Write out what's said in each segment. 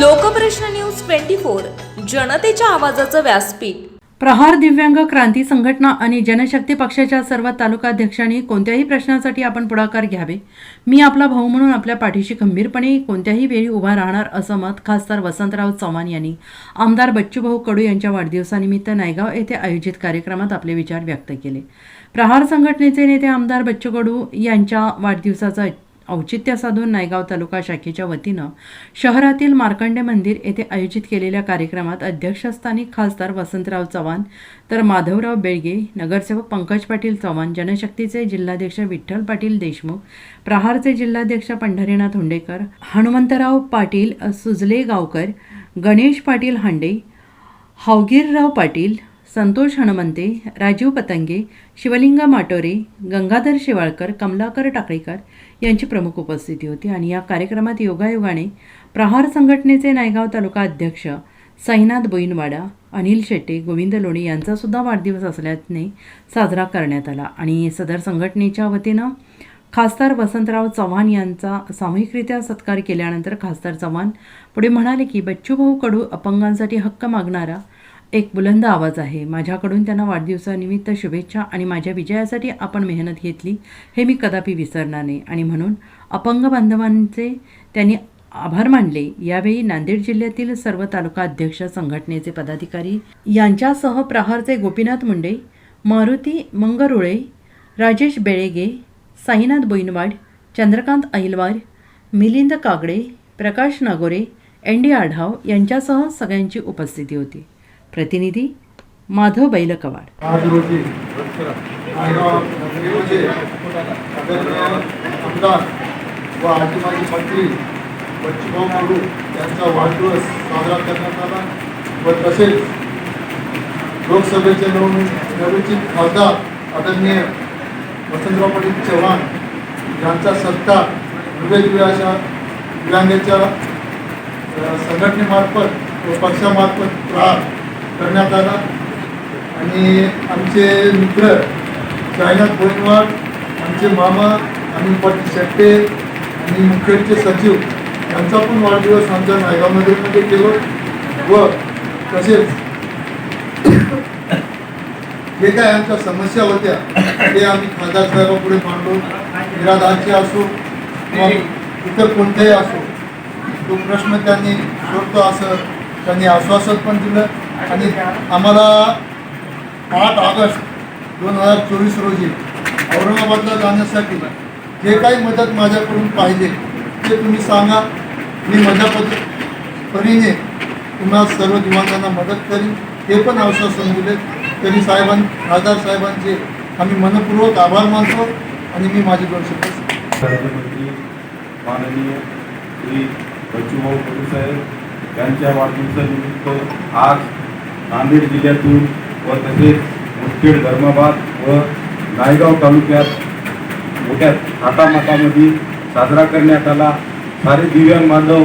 Lokprashna news twenty four जनतेच्या आवाजाचं व्यासपीठ. प्रहार दिव्यांग क्रांती संघटना आणि जनशक्ती पक्षाच्या सर्व तालुकाध्यक्षांनी कोणत्याही प्रश्नासाठी आपण पुढाकार घ्यावे? मी आपला भाऊ म्हणून आपल्या पाठीशी खंबीरपणे कोणत्याही वेळी उभा राहणार असं मत खासदार वसंतराव चव्हाण यांनी आमदार बच्चूभाऊ कडू यांच्या वाढदिवसानिमित्त नायगाव येथे आयोजित कार्यक्रमात आपले विचार व्यक्त केले. प्रहार संघटनेचे नेते आमदार बच्चू कडू यांच्या वाढदिवसाचा औचित्य साधून नायगाव तालुका शाखेच्या वतीनं शहरातील मार्कंडे मंदिर येथे आयोजित केलेल्या कार्यक्रमात अध्यक्षस्थानी खासदार वसंतराव चव्हाण तर माधवराव बेळगे नगरसेवक पंकज पाटील चव्हाण जनशक्तीचे जिल्हाध्यक्ष विठ्ठल पाटील देशमुख प्रहारचे जिल्हाध्यक्ष पंढरीनाथ हुंडेकर हनुमंतराव पाटील सुजले गावकर गणेश पाटील हांडे हावगीरराव पाटील संतोष हनुमंते राजीव पतंगे शिवलिंगा माटोरे गंगाधर शिवाळकर कमलाकर टाकळीकर यांची प्रमुख उपस्थिती होती आणि या कार्यक्रमात योगायोगाने प्रहार संघटनेचे नायगाव तालुका अध्यक्ष साईनाथ बोईनवाडा अनिल शेट्टे गोविंद लोणी यांचासुद्धा वाढदिवस असल्याने साजरा करण्यात आला. आणि सदर संघटनेच्या वतीनं खासदार वसंतराव चव्हाण यांचा सामूहिकरित्या सत्कार केल्यानंतर खासदार चव्हाण पुढे म्हणाले की बच्चूभाऊ कडू अपंगांसाठी हक्क मागणारा एक बुलंद आवाज आहे. माझ्याकडून त्यांना वाढदिवसानिमित्त शुभेच्छा आणि माझ्या विजयासाठी आपण मेहनत घेतली हे मी कदापि विसरणार नाही. आणि म्हणून अपंग बांधवांचे त्यांनी आभार मानले. यावेळी नांदेड जिल्ह्यातील सर्व तालुका अध्यक्ष संघटनेचे पदाधिकारी यांच्यासह प्रहारचे गोपीनाथ मुंडे मारुती मंगरुळे राजेश बेळेगे साईनाथ बोईनवाड चंद्रकांत अहिलवार मिलिंद कागडे प्रकाश नागोरे एन डी आढाव यांच्यासह सगळ्यांची उपस्थिती होती. प्रतिनिधी माधव बैलकवाड. आज रोजी आमदार व आजी माजी मंत्री बच्चूभाऊ कडू यांचा वाढदिवस साजरा करण्यात आला. व तसेच लोकसभेचे नव नवनिर्वाचित खासदार आदरणीय वसंतराव पाटील चव्हाण यांचा सत्कार वेगवेगळ्या अशा विरांगेच्या संघटनेमार्फत व पक्षामार्फत प्रहार करण्यात आला. आणि आमचे मित्र साईनाथ भोईनवाड आमचे मामा आणि पाटील शेट्टे आणि मुखेडचे सचिव यांचा पण वाढदिवस आमच्या नायगावमध्ये मध्ये केलो. व तसेच जे काय आमच्या समस्या होत्या ते आम्ही खासदार साहेबापुढे मांडलो. निराधारचे असो किंवा इतर कोणतेही असो तो प्रश्न त्यांनी सोडतो असं त्यांनी आश्वासन पण दिलं. आणि आम्हाला आठ ऑगस्ट दोन हजार चोवीस रोजी औरंगाबादला जाण्यासाठी जे काही मदत माझ्याकडून पाहिजे ते तुम्ही सांगा. मी माझ्या पद परीने तुम्हाला सर्व दिवांगांना मदत करीन. हे पण आश्वासन दिले तरी साहेबां खासदार साहेबांचे आम्ही मनपूर्वक आभार मानतो आणि मी माझी दोन शब्द राज्यमंत्री माननीय श्री बच्चूभाऊ कडू साहेब यांच्या वाढदिवसानिमित्त आज नांदेड जिल्ह्यातून व तसेच मुदखेड धर्माबाद व नायगाव तालुक्यात मोठ्या थाटामाटामध्ये साजरा करण्यात आला. सारे दिव्यांग बांधव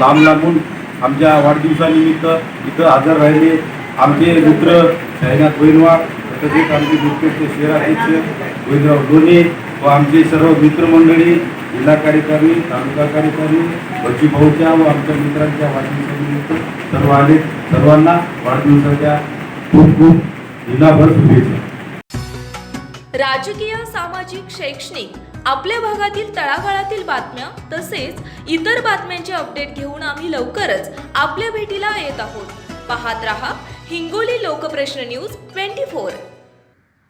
लांब लांबून आमच्या वाढदिवसानिमित्त इथं हजर राहिले. आमचे मित्र साईनाथ वैनवाड तसेच आमचे मुदखेडचे शहराध्यक्ष गोविंदराव लोणे व आमचे सर्व मित्रमंडळी जिल्हा कार्यकारिणी तालुका कार्यकारिणी बच्ची भाऊच्या व आमच्या मित्रांच्या वाढदिवसानिमित्त सर्व आले सर्वांना वाढदिवसाच्या खूप खूप जिल्हाभर शुभेच्छा. राजकीय सामाजिक शैक्षणिक आपल्या भागातील तळागाळातील बातम्या तसेच इतर बातम्यांचे अपडेट घेऊन आम्ही लवकरच आपल्या भेटीला येत आहोत. पाहत रहा Hingoli Lokprashna news twenty four.